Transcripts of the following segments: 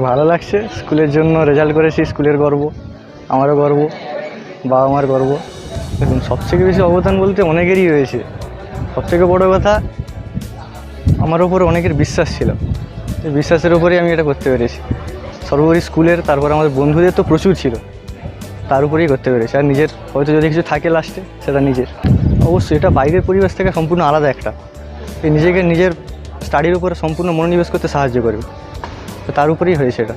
ভালো লাগছে। স্কুলের জন্য রেজাল্ট করেছি, স্কুলের গর্ব, আমারও গর্ব বাবা মার গর্ব। দেখুন সবথেকে বেশি অবদান বলতে অনেকেরই হয়েছে সবথেকে বড় কথা, আমার ওপর অনেকের বিশ্বাস ছিল। বিশ্বাসের উপরেই আমি এটা করতে পেরেছি। সর্বোপরি স্কুলের, তারপর আমাদের বন্ধুদের তো প্রচুর ছিল। তার উপরেই করতে পেরেছি। আর নিজের, হয়তো যদি কিছু থাকে লাস্টে সেটা নিজের। অবশ্যই এটা বাইরের পরিবেশ থেকে সম্পূর্ণ আলাদা একটা। নিজেকে নিজের স্টাডির উপরে সম্পূর্ণ মনোনিবেশ করতে সাহায্য করবে। তো তার উপরেই হয়েছে এটা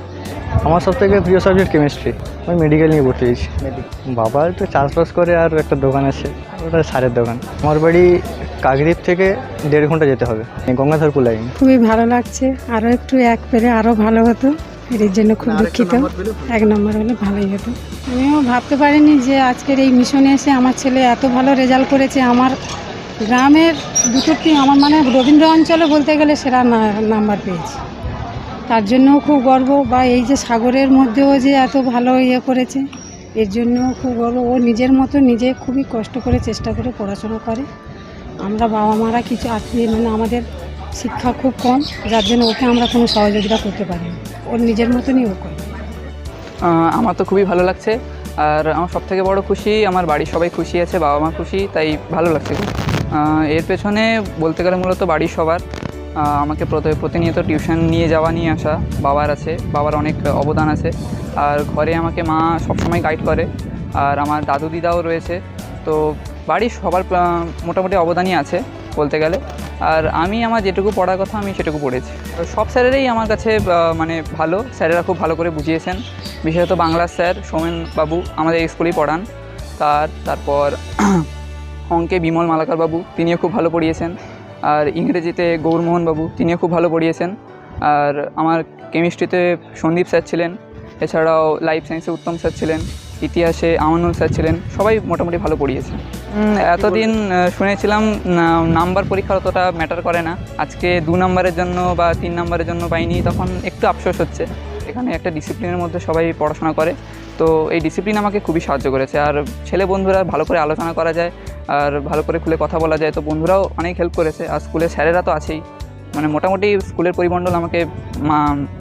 আমার সব থেকে প্রিয় সাবজেক্ট কেমিস্ট্রি আমি মেডিকেল নিয়ে ভর্তি হয়েছি। বাবা একটু চাষবাস করে আর একটা দোকান আছে ওটা সারের দোকান। আমার বাড়ি কাকদ্বীপ থেকে দেড় ঘণ্টা যেতে হবে গঙ্গাধরপুর লাইন খুবই ভালো লাগছে আরও একটু এক পেরে আরও ভালো হতো। এর জন্য খুব দুঃখিত। এক নম্বর হলে ভালোই হতো। আমিও ভাবতে পারিনি যে আজকের এই মিশনে এসে আমার ছেলে এত ভালো রেজাল্ট করেছে। আমার গ্রামের দুটো আমার মানে রবীন্দ্র অঞ্চলে বলতে গেলে সেরা নাম্বার পেয়েছি। তার জন্যও খুব গর্ব। বা এই যে সাগরের মধ্যেও যে এত ভালো ইয়ে করেছে, এর জন্যও খুব গর্ব। ও নিজের মতো নিজে খুবই কষ্ট করে চেষ্টা করে পড়াশোনা করে। আমরা বাবা মারা কিছু আত্মীয় মানে আমাদের শিক্ষা খুব কম, যার জন্য ওকে আমরা কোনো সহযোগিতা করতে পারি ওর নিজের মতনই ও করে। আমার তো খুবই ভালো লাগছে। আর আমার সব থেকে বড় খুশি, আমার বাড়ির সবাই খুশি আছে, বাবা মা খুশি, তাই ভালো লাগছে এর পেছনে বলতে গেলে মূলত বাড়ির সবার। আমাকে প্রতি- প্রতিনিয়ত টিউশন নিয়ে যাওয়া নিয়ে আসা বাবার আছে, বাবার অনেক অবদান আছে। আর ঘরে আমাকে মা সবসময় গাইড করে। আর আমার দাদু দিদাও রয়েছে। তো বাড়ির সবার মোটামুটি অবদানই আছে বলতে গেলে। আর আমি আমার যেটুকু পড়ার কথা আমি সেটুকু পড়েছি। সব স্যারেরাই আমার কাছে মানে ভালো। স্যারেরা খুব ভালো করে বুঝিয়েছেন। বিশেষত বাংলার স্যার সৌমেন বাবু আমাদের স্কুলেই পড়ান। তার, তারপর অঙ্কে বিমল মালাকার বাবু তিনিও খুব ভালো পড়িয়েছেন। আর ইংরেজিতে গৌরমোহন বাবু তিনিও খুব ভালো পড়িয়েছেন। আর আমার কেমিস্ট্রিতে সন্দীপ স্যার ছিলেন, এছাড়াও লাইফ সায়েন্সে উত্তম স্যার ছিলেন, ইতিহাসে আমানুল স্যার ছিলেন, সবাই মোটামুটি ভালো পড়িয়েছে এতদিন শুনেছিলাম নাম্বার পরীক্ষা অতটা ম্যাটার করে না। আজকে দু নম্বরের জন্য বা তিন নম্বরের জন্য পাইনি, তখন একটু আফসোস হচ্ছে। এখানে একটা ডিসিপ্লিনের মধ্যে সবাই পড়াশোনা করে। তো এই ডিসিপ্লিন আমাকে খুবই সাহায্য করেছে। আর ছেলে বন্ধুরা ভালো করে আলোচনা করা যায় আর ভালো করে খুলে কথা বলা যায়। তো বন্ধুরাও অনেক হেল্প করেছে। আর স্কুলের স্যারেরা তো আছেই। মানে মোটামুটি স্কুলের পরিমণ্ডল আমাকে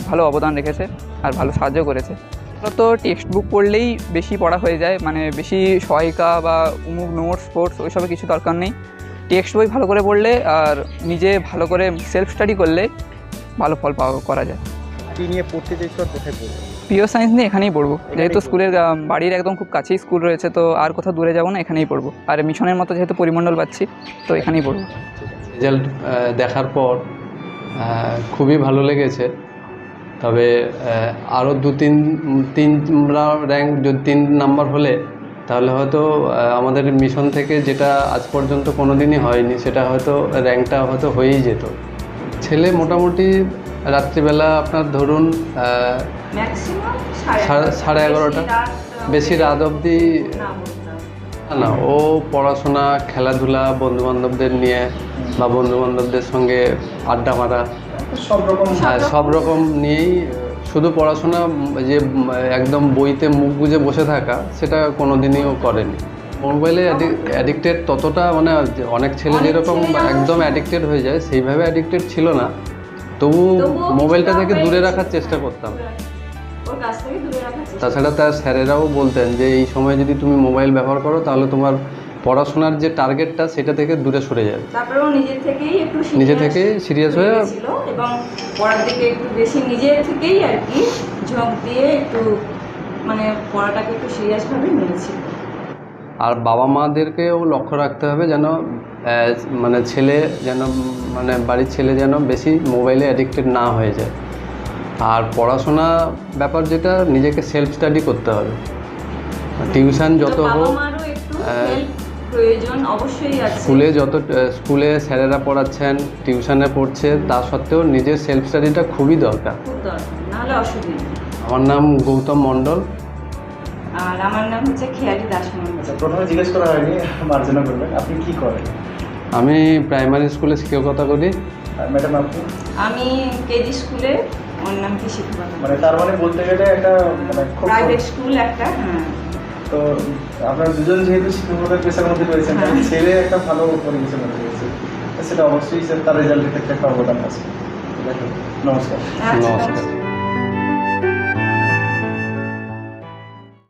ভালো অবদান রেখেছে আর ভালো সাহায্য করেছে। তো টেক্সট বুক পড়লেই বেশি পড়া হয়ে যায়। মানে বেশি সহায়িকা বা উমুক নোটস ফোর্টস ওইসবে কিছু দরকার নেই। টেক্সট বই ভালো করে পড়লে আর নিজে ভালো করে সেলফ স্টাডি করলে ভালো ফল পাওয়া, করা যায়। কী নিয়ে পড়তে চাইছো আর কোথায় পড়ব? প্রিয় সায়েন্স নিয়ে এখানেই পড়ব। যেহেতু স্কুলের বাড়ির একদম খুব কাছেই স্কুল রয়েছে তো আর কোথাও দূরে যাব না এখানেই পড়ব। আর মিশনের মতো যেহেতু পরিমণ্ডল পাচ্ছি তো এখানেই পড়ব। রেজাল্ট দেখার পর খুবই ভালো লেগেছে। তবে আরও দু তিন তিন র্যাঙ্ক তিন নাম্বার হলে তাহলে হয়তো আমাদের মিশন থেকে যেটা আজ পর্যন্ত কোনো দিনই হয়নি সেটা হয়তো র্যাঙ্কটা হয়তো হয়েই যেত। ছেলে মোটামুটি রাত্রিবেলা আপনার ধরুন সাড়ে- সাড়ে এগারোটা। বেশি রাত অবধি না ও পড়াশোনা খেলাধুলা বন্ধুবান্ধবদের নিয়ে বা বন্ধুবান্ধবদের সঙ্গে আড্ডা মারা সব রকম। হ্যাঁ সব রকম নিয়েই শুধু পড়াশোনা যে একদম বইতে মুখ বুজে বসে থাকা সেটা কোনো দিনই ও করেনি। মোবাইলে অ্যাডিক্টেড ততটা মানে অনেক ছেলে যেরকম একদম অ্যাডিক্টেড হয়ে যায় সেইভাবে অ্যাডিক্টেড ছিল না। তবু মোবাইলটা থেকে দূরে রাখার চেষ্টা করতাম। তাছাড়া তার স্যারেরাও বলতেন যে এই সময় যদি তুমি মোবাইল ব্যবহার করো তাহলে তোমার পড়াশোনার যে টার্গেটটা সেটা থেকে দূরে সরে যাবে তারপরে ও নিজের থেকেই একটু নিজে থেকে সিরিয়াস হয়ে ছিল এবং পড়ার দিকে একটু বেশি নিজের থেকেই আর কি ঝোঁক দিয়ে একটু মানে পড়াটাকে একটু সিরিয়াসভাবে নিয়েছিল। আর বাবা মাদেরকেও লক্ষ্য রাখতে হবে যেন মানে ছেলে যেন মানে বাড়ির ছেলে যেন বেশি মোবাইলে অ্যাডিক্টেড না হয়ে যায়। আর পড়াশোনা ব্যাপার যেটা নিজেকে সেলফ স্টাডি করতে হবে। টিউশন যত হোক স্কুলে যত স্কুলে স্যারেরা পড়াচ্ছেন টিউশনে পড়ছে তা সত্ত্বেও নিজের সেলফ স্টাডিটা খুবই দরকার। আমার নাম গৌতম মণ্ডল। আর আমার নাম হচ্ছে খেয়ালি দাস মন্ডল আচ্ছা প্রথমে জিজ্ঞেস করা হয়নি মার্জনা করবেন। আপনি কি করেন? আমি প্রাইমারি স্কুলে শিক্ষকতা করি। আর ম্যাডাম আপনি? আমি কেজি স্কুলে ওর নাম কি শিক্ষকতা মানে তার মানে বলতে গেলে একটা মানে খুব প্রাইভেট স্কুল একটা হ্যাঁ। তো আপনারা দুজন যেহেতু শিক্ষকতার পেশার মধ্যে রয়েছেন হ্যাঁ। ছেলে একটা ভালো পরিবেশের মধ্যে রয়েছে। সেটা অবশ্যই তার রেজাল্টের ক্ষেত্রে একটা অবদান আছে। নমস্কার। আচ্ছা, নমস্কার।